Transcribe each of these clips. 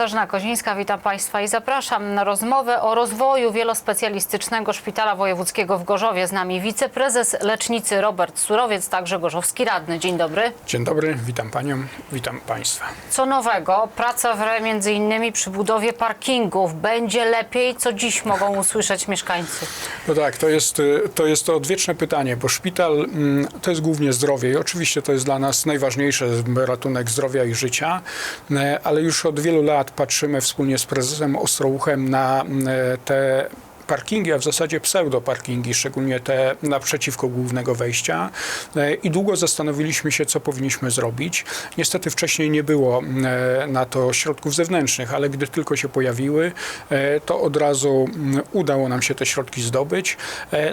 Katarzyna Kozińska, witam Państwa i zapraszam na rozmowę o rozwoju wielospecjalistycznego Szpitala Wojewódzkiego w Gorzowie. Z nami wiceprezes lecznicy Robert Surowiec, także gorzowski radny. Dzień dobry. Dzień dobry, witam panią, witam państwa. Co nowego? Praca w między innymi przy budowie parkingów. Będzie lepiej? Co dziś mogą usłyszeć mieszkańcy? No tak, to jest, to jest to odwieczne pytanie, bo szpital mm, to jest głównie zdrowie i oczywiście to jest dla nas najważniejsze, ratunek zdrowia i życia, e, ale już od wielu lat patrzymy wspólnie z prezesem Ostrołuchem na mm, te parkingi, a w zasadzie pseudoparkingi, szczególnie te naprzeciwko głównego wejścia E, i długo zastanowiliśmy się, co powinniśmy zrobić. Niestety wcześniej nie było e, na to środków zewnętrznych, ale gdy tylko się pojawiły, e, to od razu mm, udało nam się te środki zdobyć.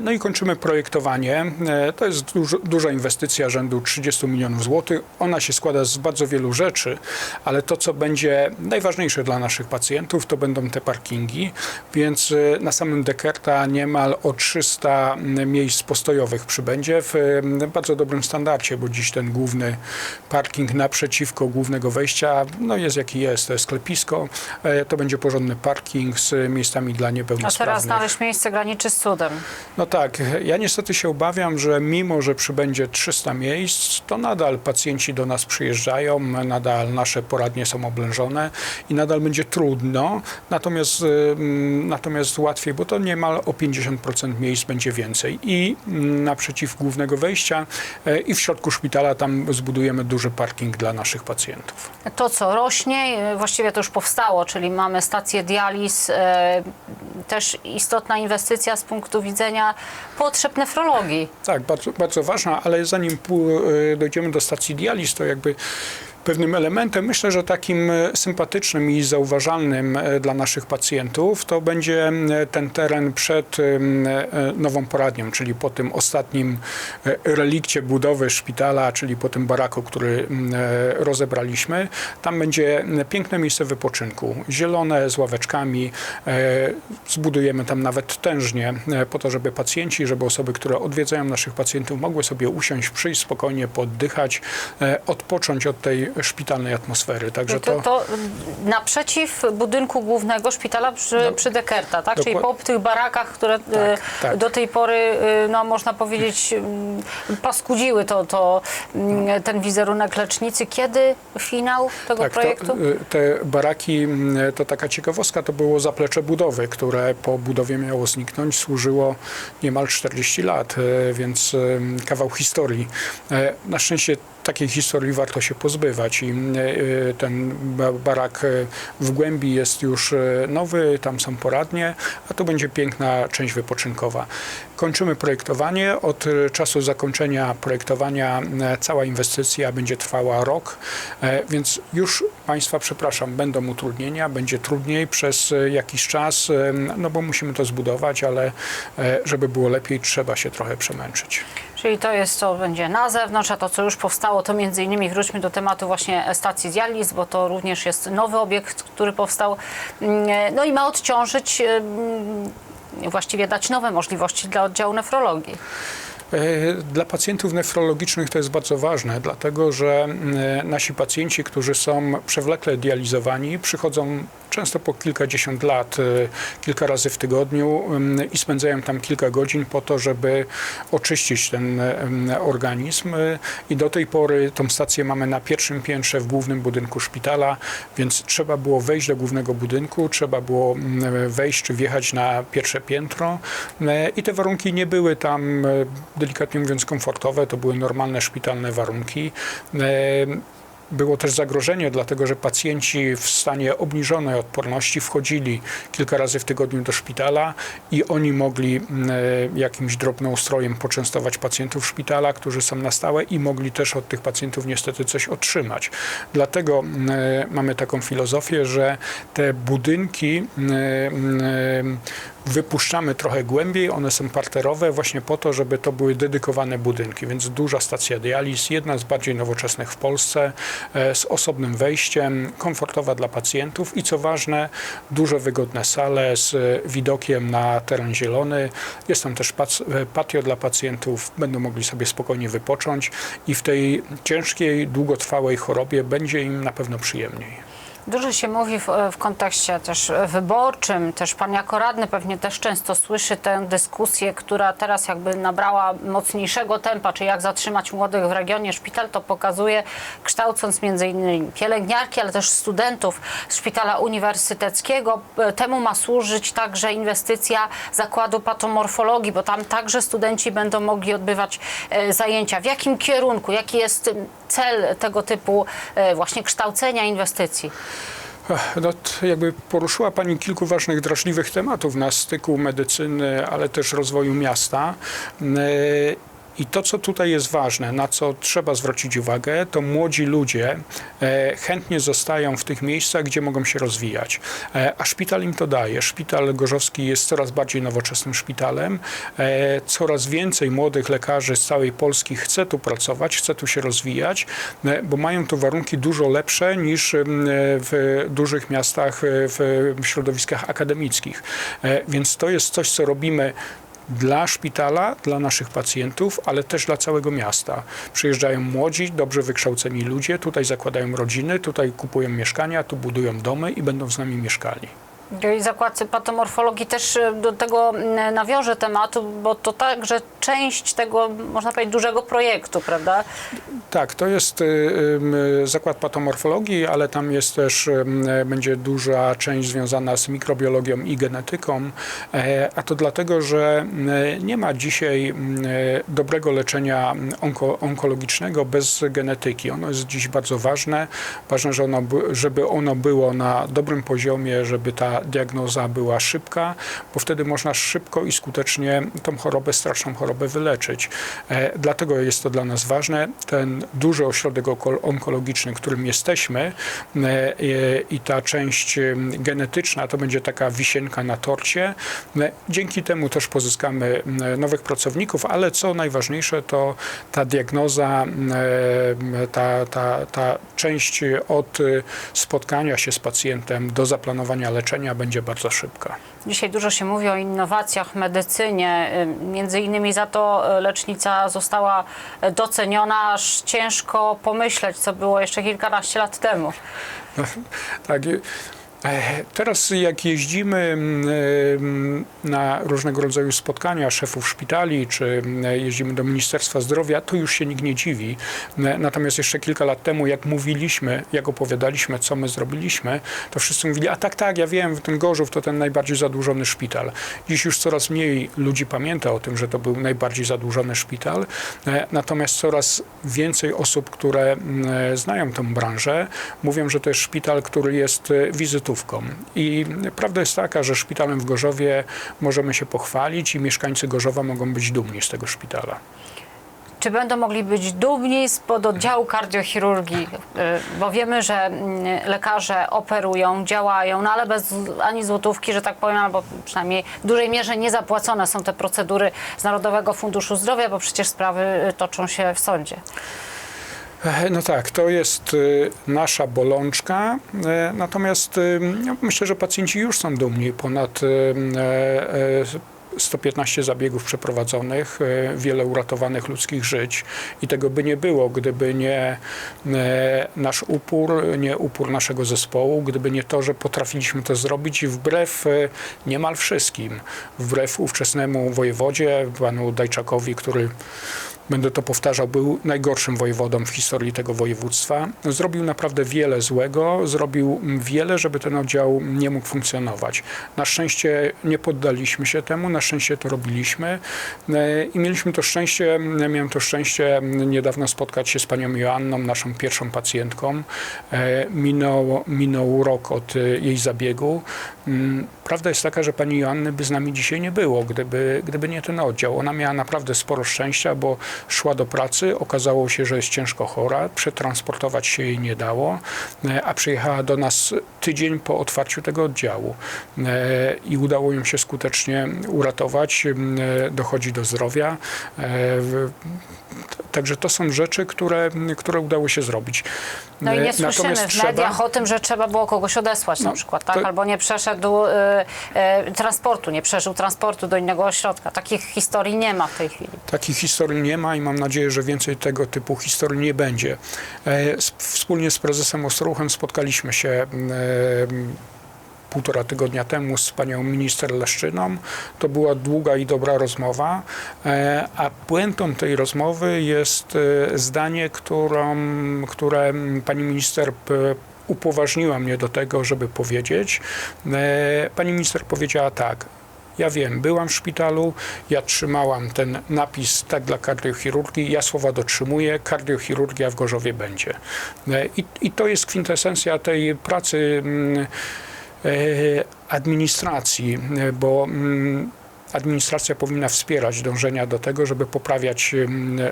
No i kończymy projektowanie. To jest duża inwestycja rzędu 30 milionów złotych. Ona się składa z bardzo wielu rzeczy, ale to, co będzie najważniejsze dla naszych pacjentów, to będą te parkingi, więc na samym Dekerta niemal o 300 miejsc postojowych przybędzie w bardzo dobrym standardzie, bo dziś ten główny parking naprzeciwko głównego wejścia no jest jaki jest, to jest sklepisko, e, to będzie porządny parking z miejscami dla A niepełnosprawnych. teraz znaleźć miejsce graniczy z cudem. No tak, ja niestety się obawiam, że mimo, że przybędzie 300 miejsc, to nadal pacjenci do nas przyjeżdżają, nadal nasze poradnie są oblężone i nadal będzie trudno, natomiast, natomiast łatwiej, bo to niemal o 50% miejsc będzie więcej. I mm, naprzeciw głównego wejścia e, i w środku szpitala tam zbudujemy duży parking dla naszych pacjentów. To, co rośnie, e, właściwie to już powstało, czyli mamy stację dializ, e, też istotna inwestycja z punktu widzenia potrzeb nefrologii. Tak, bardzo, bardzo ważna, ale zanim dojdziemy do stacji dializ, to jakby pewnym elementem, myślę, że takim e, sympatycznym i zauważalnym e, dla naszych pacjentów, to będzie e, ten teren przed nową poradnią, czyli po tym ostatnim relikcie budowy szpitala, czyli po tym baraku, który rozebraliśmy. Tam będzie piękne miejsce wypoczynku, zielone, z ławeczkami. Zbudujemy tam nawet tężnie, po to, żeby pacjenci, żeby osoby, które odwiedzają naszych pacjentów, mogły sobie usiąść, przyjść spokojnie, poddychać, odpocząć od tej szpitalnej atmosfery. Także To, to, to naprzeciw budynku głównego szpitala przy, No, przy Dekerta, tak? Czyli po tych barakach, które e, tak. do tej pory, e, no można powiedzieć, mm, paskudziły to, to, ten wizerunek lecznicy. Kiedy finał tego tak, to, projektu? y, te baraki, to taka ciekawostka, to było zaplecze budowy, które po budowie miało zniknąć, służyło niemal 40 lat, więc kawał historii. Na szczęście takiej historii warto się pozbywać i e, ten ba- barak e, w głębi jest już e, nowy, tam są poradnie, a to będzie piękna część wypoczynkowa. Kończymy projektowanie. Od czasu zakończenia projektowania cała inwestycja będzie trwała rok, więc już Państwa, przepraszam, będą utrudnienia, będzie trudniej przez jakiś czas, no bo musimy to zbudować, ale żeby było lepiej, trzeba się trochę przemęczyć. Czyli to jest, co będzie na zewnątrz, a to, co już powstało, to między innymi wróćmy do tematu właśnie stacji dializ, bo to również jest nowy obiekt, który powstał. Mm, No i ma odciążyć, właściwie dać nowe możliwości dla oddziału nefrologii. E, Dla pacjentów nefrologicznych to jest bardzo ważne, dlatego że mm, nasi pacjenci, którzy są przewlekle dializowani, przychodzą często po kilkadziesiąt lat, e, kilka razy w tygodniu i spędzają tam kilka godzin po to, żeby oczyścić ten organizm. E, I do tej pory tą stację mamy na pierwszym piętrze w głównym budynku szpitala, więc trzeba było wejść do głównego budynku, trzeba było wejść czy wjechać na pierwsze piętro E, i te warunki nie były tam, e, delikatnie mówiąc, komfortowe, to były normalne szpitalne warunki. E, Było też zagrożenie, dlatego że pacjenci w stanie obniżonej odporności wchodzili kilka razy w tygodniu do szpitala i oni mogli e, jakimś drobnoustrojem poczęstować pacjentów szpitala, którzy są na stałe i mogli też od tych pacjentów niestety coś otrzymać. Dlatego e, mamy taką filozofię, że te budynki wypuszczamy trochę głębiej, one są parterowe właśnie po to, żeby to były dedykowane budynki, więc duża stacja dializ, jedna z bardziej nowoczesnych w Polsce, e, z osobnym wejściem, komfortowa dla pacjentów i co ważne, duże wygodne sale z e, widokiem na teren zielony. Jest tam też e, patio dla pacjentów, będą mogli sobie spokojnie wypocząć i w tej ciężkiej, długotrwałej chorobie będzie im na pewno przyjemniej. Dużo się mówi w, w kontekście też wyborczym, też pan jako radny pewnie też często słyszy tę dyskusję, która teraz jakby nabrała mocniejszego tempa, czy jak zatrzymać młodych w regionie. Szpital to pokazuje, kształcąc między innymi pielęgniarki, ale też studentów z szpitala uniwersyteckiego. Temu ma służyć także inwestycja zakładu patomorfologii, bo tam także studenci będą mogli odbywać e, zajęcia. W jakim kierunku, jaki jest cel tego typu e, właśnie kształcenia inwestycji? No, jakby poruszyła Pani kilku ważnych, drażliwych tematów na styku medycyny, ale też rozwoju miasta. I to, co tutaj jest ważne, na co trzeba zwrócić uwagę, to młodzi ludzie e, chętnie zostają w tych miejscach, gdzie mogą się rozwijać. E, a szpital im to daje. Szpital Gorzowski jest coraz bardziej nowoczesnym szpitalem. E, coraz więcej młodych lekarzy z całej Polski chce tu pracować, chce tu się rozwijać, bo mają tu warunki dużo lepsze niż w dużych miastach, w środowiskach akademickich. Więc to jest coś, co robimy dla szpitala, dla naszych pacjentów, ale też dla całego miasta. Przyjeżdżają młodzi, dobrze wykształceni ludzie, tutaj zakładają rodziny, tutaj kupują mieszkania, tu budują domy i będą z nami mieszkali. I zakład patomorfologii też e, do tego nawiążę tematu, bo to także część tego, można powiedzieć, dużego projektu, prawda? Tak, to jest y, zakład patomorfologii, ale tam jest też, będzie duża część związana z mikrobiologią i genetyką, e, a to dlatego, że nie ma dzisiaj dobrego leczenia onko, onkologicznego bez genetyki. Ono jest dziś bardzo ważne. Ważne, że ono, by- żeby ono było na dobrym poziomie, żeby ta diagnoza była szybka, bo wtedy można szybko i skutecznie tą chorobę, straszną chorobę wyleczyć. E, Dlatego jest to dla nas ważne. Ten duży ośrodek onkologiczny, którym jesteśmy e, i ta część genetyczna to będzie taka wisienka na torcie. E, Dzięki temu też pozyskamy nowych pracowników, ale co najważniejsze to ta diagnoza, ta, ta, ta część od spotkania się z pacjentem do zaplanowania leczenia będzie bardzo szybka. Dzisiaj dużo się mówi o innowacjach w medycynie. y, Między innymi za to y, lecznica została y, doceniona, aż ciężko pomyśleć, co było jeszcze kilkanaście lat temu. Tak. E, Teraz jak jeździmy mm, em, na różnego rodzaju spotkania szefów szpitali, czy mm, jeździmy do Ministerstwa Zdrowia, to już się nikt nie dziwi. Natomiast jeszcze kilka lat temu, jak mówiliśmy, jak opowiadaliśmy, co my zrobiliśmy, to wszyscy mówili, a tak, tak, ja wiem, ten Gorzów to ten najbardziej zadłużony szpital. Dziś już coraz mniej ludzi pamięta o tym, że to był najbardziej zadłużony szpital. E, Natomiast coraz więcej osób, które mm, znają tę branżę, mówią, że to jest szpital, który jest e, I prawda jest taka, że szpitalem w Gorzowie możemy się pochwalić i mieszkańcy Gorzowa mogą być dumni z tego szpitala. Czy będą mogli być dumni z pododdziału kardiochirurgii? Y, Bo wiemy, że mm, lekarze operują, działają, no ale bez ani złotówki, że tak powiem, albo przynajmniej w dużej mierze nie zapłacone są te procedury z Narodowego Funduszu Zdrowia, bo przecież sprawy y, toczą się w sądzie. E, No tak, to jest y, nasza bolączka, e, natomiast y, no, myślę, że pacjenci już są dumni. Ponad y, e, e, 115 zabiegów przeprowadzonych, wiele uratowanych ludzkich żyć i tego by nie było, gdyby nie e, nasz upór, nie upór naszego zespołu, gdyby nie to, że potrafiliśmy to zrobić i wbrew niemal wszystkim, wbrew ówczesnemu wojewodzie, panu Dajczakowi, który będę to powtarzał, był najgorszym wojewodą w historii tego województwa. Zrobił naprawdę wiele złego, zrobił wiele, żeby ten oddział nie mógł funkcjonować. Na szczęście nie poddaliśmy się temu, na szczęście to robiliśmy E, i mieliśmy to szczęście, miałem to szczęście niedawno spotkać się z panią Joanną, naszą pierwszą pacjentką. E, Minął, minął rok od e, jej zabiegu. Mm, Prawda jest taka, że pani Joanny by z nami dzisiaj nie było, gdyby, gdyby nie ten oddział. Ona miała naprawdę sporo szczęścia, bo szła do pracy, okazało się, że jest ciężko chora, przetransportować się jej nie dało, e, a przyjechała do nas tydzień po otwarciu tego oddziału e, i udało ją się skutecznie uratować e, dochodzi do zdrowia. Także to są rzeczy, które, które udało się zrobić. No i nie słyszymy w trzeba- mediach o tym, że trzeba było kogoś odesłać na No, przykład, tak? to- Albo nie przeszedł e, e, transportu, nie przeżył transportu do innego ośrodka. Takich historii nie ma w tej chwili. Takich historii nie ma i mam nadzieję, że więcej tego typu historii nie będzie. E, Wspólnie z prezesem Ostrołchem spotkaliśmy się e, półtora tygodnia temu z panią minister Leszczyną. To była długa i dobra rozmowa, e, a puentą tej rozmowy jest zdanie, którą, które pani minister upoważniła mnie do tego, żeby powiedzieć. Pani minister powiedziała tak. Ja wiem, byłam w szpitalu, ja trzymałam ten napis tak dla kardiochirurgii, ja słowa dotrzymuję, kardiochirurgia w Gorzowie będzie. E, I, i to jest kwintesencja tej pracy mm, e, administracji, e, bo mm, administracja powinna wspierać dążenia do tego, żeby poprawiać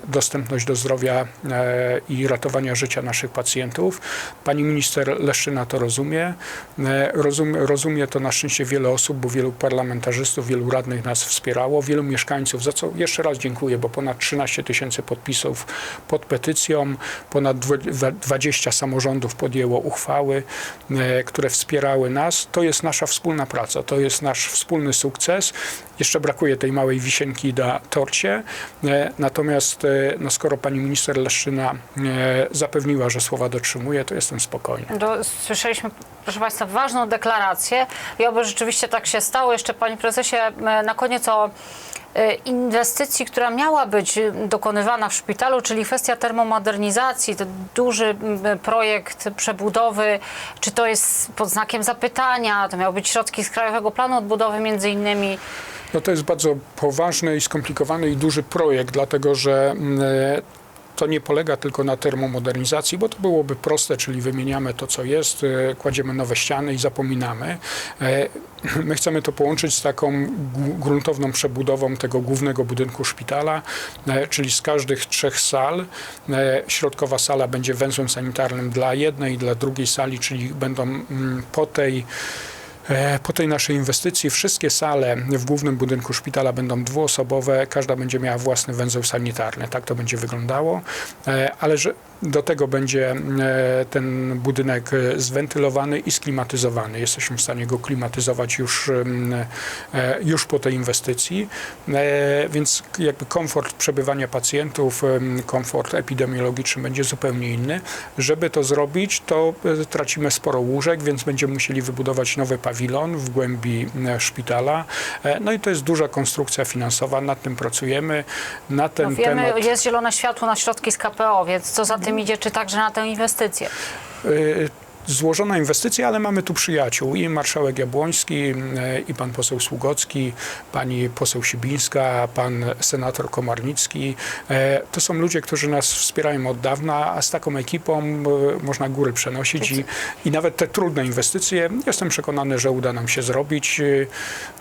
dostępność do zdrowia e, i ratowania życia naszych pacjentów. Pani minister Leszczyna to rozumie. E, Rozum, rozumie to na szczęście wiele osób, bo wielu parlamentarzystów, wielu radnych nas wspierało, wielu mieszkańców, za co jeszcze raz dziękuję, bo ponad 13 tysięcy podpisów pod petycją, ponad dwu- 20 samorządów podjęło uchwały, e, które wspierały nas. To jest nasza wspólna praca, to jest nasz wspólny sukces. Jeszcze brakuje tej małej wisienki na torcie, e, natomiast e, no, skoro pani minister Leszczyna e, zapewniła, że słowa dotrzymuje, to jestem spokojny. Do, słyszeliśmy, proszę Państwa, ważną deklarację i oby rzeczywiście tak się stało. Jeszcze Panie Prezesie, na koniec o inwestycji, która miała być dokonywana w szpitalu, czyli kwestia termomodernizacji, ten duży projekt przebudowy, czy to jest pod znakiem zapytania, to miały być środki z Krajowego Planu Odbudowy między innymi. No to jest bardzo poważny i skomplikowany i duży projekt, dlatego że mm, e, to nie polega tylko na termomodernizacji, bo to byłoby proste, czyli wymieniamy to, co jest, e, kładziemy nowe ściany i zapominamy. E, My chcemy to połączyć z taką gru- gruntowną przebudową tego głównego budynku szpitala, czyli z każdych trzech sal. Środkowa sala będzie węzłem sanitarnym dla jednej i dla drugiej sali, czyli będą mm, po tej Po tej naszej inwestycji wszystkie sale w głównym budynku szpitala będą dwuosobowe, każda będzie miała własny węzeł sanitarny. Tak to będzie wyglądało, E, ale że do tego będzie e, ten budynek zwentylowany i sklimatyzowany. Jesteśmy w stanie go klimatyzować już, e, już po tej inwestycji, E, więc jakby komfort przebywania pacjentów, komfort epidemiologiczny będzie zupełnie inny. Żeby to zrobić, to tracimy sporo łóżek, więc będziemy musieli wybudować nowy pawilon w głębi szpitala. No i to jest duża konstrukcja finansowa, nad tym pracujemy. Na ten No wiemy, temat... jest zielone światło na środki z KPO, więc co za tym idzie, czy także na tę inwestycję? Złożona inwestycja, ale mamy tu przyjaciół i marszałek Jabłoński, y, i pan poseł Sługocki, pani poseł Sibińska, pan senator Komarnicki. E, To są ludzie, którzy nas wspierają od dawna, a z taką ekipą y, można góry przenosić i, i nawet te trudne inwestycje jestem przekonany, że uda nam się zrobić.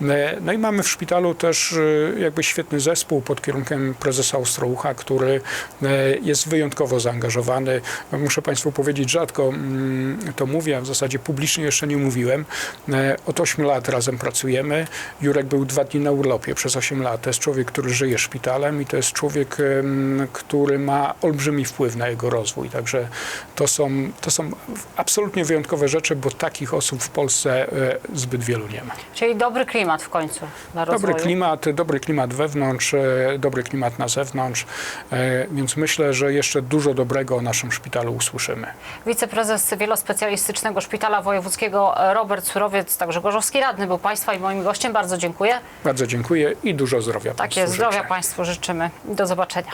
E, No i mamy w szpitalu też jakby świetny zespół pod kierunkiem prezesa Ostrołucha, który e, jest wyjątkowo zaangażowany. Muszę Państwu powiedzieć, rzadko mm, to mówię, a w zasadzie publicznie jeszcze nie mówiłem. E, Od 8 lat razem pracujemy. Jurek był dwa dni na urlopie przez 8 lat. To jest człowiek, który żyje szpitalem i to jest człowiek, który ma olbrzymi wpływ na jego rozwój. Także to są, to są absolutnie wyjątkowe rzeczy, bo takich osób w Polsce e, zbyt wielu nie ma. Czyli dobry klimat w końcu dla rozwoju. Dobry klimat, dobry klimat wewnątrz, e, dobry klimat na zewnątrz, więc myślę, że jeszcze dużo dobrego o naszym szpitalu usłyszymy. Wiceprezes Wielospecjalistycznego Szpitala Wojewódzkiego Robert Surowiec, także gorzowski radny był Państwa i moim gościem. Bardzo dziękuję. Bardzo dziękuję i dużo zdrowia Takie zdrowia życzę. Państwu życzymy. Do zobaczenia.